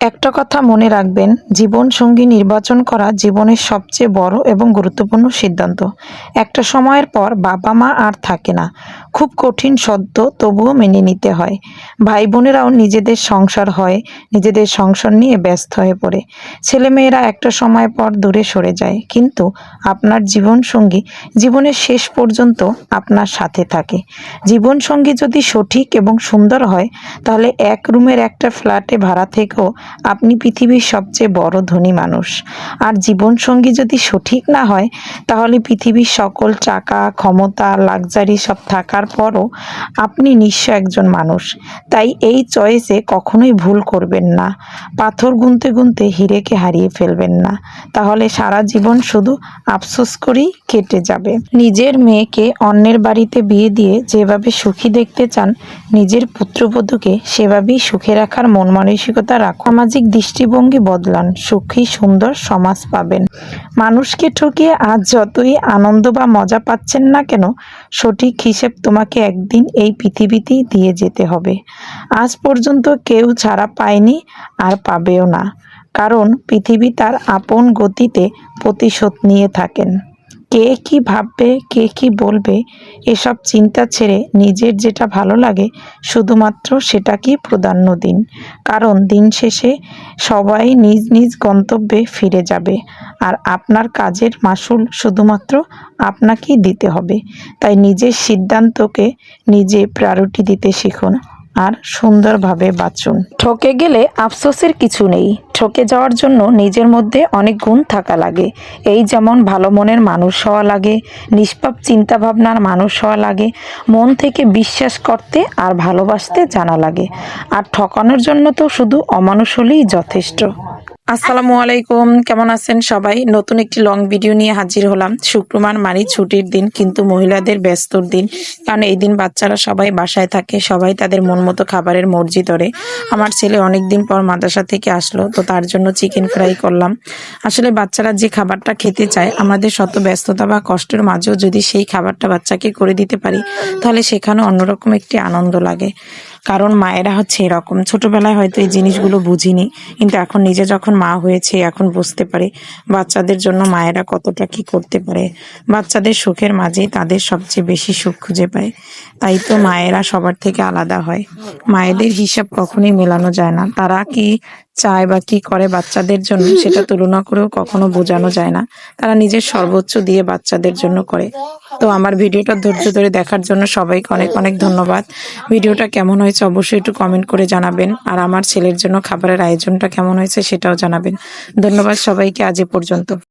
একটা কথা মনে রাখবেন, জীবন সঙ্গী নির্বাচন করা জীবনের সবচেয়ে বড় এবং গুরুত্বপূর্ণ সিদ্ধান্ত। একটা সময়ের পর বাবা মা আর থাকে না। খুব কঠিন সত্য তবুও মেনে নিতে হয়। ভাই বোনেরাও নিজেদের সংসার হয়, নিজেদের সংসার নিয়ে ব্যস্ত হয়ে পড়ে। ছেলেমেয়েরা একটা সময় পর দূরে সরে যায়, কিন্তু আপনার জীবন সঙ্গী জীবনের শেষ পর্যন্ত আপনার সাথে থাকে। জীবন সঙ্গী যদি সঠিক এবং সুন্দর হয়, তাহলে এক রুমের একটা ফ্ল্যাটে ভাড়া থেকেও আপনি পৃথিবীর সবচেয়ে বড় ধনী মানুষ। আর জীবনসঙ্গী যদি সঠিক না হয়, তাহলে পৃথিবীর সকল টাকা, ক্ষমতা লাক্সারি সব থাকার পরও আপনি নিঃস্ব একজন মানুষ। তাই এই চয়েসে কখনোই ভুল করবেন না। পাথর গুনতে গুনতে হিরেকে হারিয়ে ফেলবেন না। তাহলে সারা জীবন শুধু আফসোস করেই কেটে যাবে। নিজের মেয়েকে অন্যের বাড়িতে বিয়ে দিয়ে যেভাবে সুখী দেখতে চান, নিজের পুত্রবধূকে সেভাবেই সুখে রাখার মন মানসিকতা রাখুন। সামাজিক দৃষ্টিভঙ্গি বদলান, সুখী, সুন্দর সমাজ পাবেন। মানুষকে ঠকিয়ে আজ যতই আনন্দ বা মজা পাচ্ছেন না কেন, সঠিক হিসেব তোমাকে একদিন এই পৃথিবীতেই দিয়ে যেতে হবে। আজ পর্যন্ত কেউ ছাড়া পায়নি আর পাবেও না, কারণ পৃথিবী তার আপন গতিতে প্রতিশোধ নিয়ে থাকেন। কে কি ভাববে, কে কি বলবে, এসব চিন্তা ছেড়ে নিজের যেটা ভালো লাগে শুধুমাত্র সেটাকেই প্রাধান্য দিন। কারণ দিন শেষে সবাই নিজ নিজ গন্তব্যে ফিরে যাবে। আর আপনার কাজের মাসুল শুধুমাত্র আপনাকেই দিতে হবে। তাই নিজের সিদ্ধান্তকে নিজে প্রায়োরিটি দিতে শিখুন। আর সুন্দরভাবে বাঁচুন। ঠকে গেলে আফসোসের কিছু নেই। ঠকে যাওয়ার জন্য নিজের মধ্যে অনেক গুণ থাকা লাগে। এই যেমন ভালো মনের মানুষ হওয়া লাগে, নিষ্পাপ চিন্তাভাবনার মানুষ হওয়া লাগে, মন থেকে বিশ্বাস করতে আর ভালোবাসতে জানা লাগে। আর ঠকানোর জন্য তো শুধু অমানুষ হলেই যথেষ্ট। আসসালামু আলাইকুম। কেমন আছেন সবাই? নতুন একটি লং ভিডিও নিয়ে হাজির হলাম। শুক্রবার মানে ছুটির দিন, কিন্তু মহিলাদের ব্যস্তর দিন। কারণ এই দিন বাচ্চারা সবাই বাসায় থাকে, সবাই তাদের মন মতো খাবারের মর্জি ধরে। আমার ছেলে অনেক দিন পর মাদ্রাসা থেকে আসলো, তো তার জন্য চিকেন ফ্রাই করলাম। আসলে বাচ্চারা যে খাবারটা খেতে চায়, আমাদের শত ব্যস্ততা বা কষ্টের মাঝেও যদি সেই খাবারটা বাচ্চাকে করে দিতে পারি, তাহলে সেখানে অন্যরকম একটি আনন্দ লাগে। কারণ মায়েরা হচ্ছে এরকম। ছোটবেলায় হয়তো এই জিনিসগুলো বুঝিনি, কিন্তু এখন নিজে যখন মা হয়েছে, এখন বুঝতে পারে বাচ্চাদের জন্য মায়েরা কতটা কি করতে পারে। বাচ্চাদের সুখের মাঝেই তাদের সবচেয়ে বেশি সুখ খুঁজে পায়। তাই তো মায়েরা সবার থেকে আলাদা হয়। মায়েদের হিসাব কখনোই মেলানো যায় না। তারা কি চায় বা কি করে বাচ্চাদের জন্য সেটা তুলনা করেও কখনো বোঝানো যায় না। তারা নিজের সর্বোচ্চ দিয়ে বাচ্চাদের জন্য করে। তো আমার ভিডিওটা ধৈর্য ধরে দেখার জন্য সবাইকে অনেক অনেক ধন্যবাদ। ভিডিওটা কেমন হয়েছে অবশ্যই একটু কমেন্ট করে জানাবেন। আর আমার ছেলের জন্য খাবারের আয়োজনটা কেমন হয়েছে সেটাও জানাবেন। ধন্যবাদ সবাইকে আজ এ পর্যন্ত।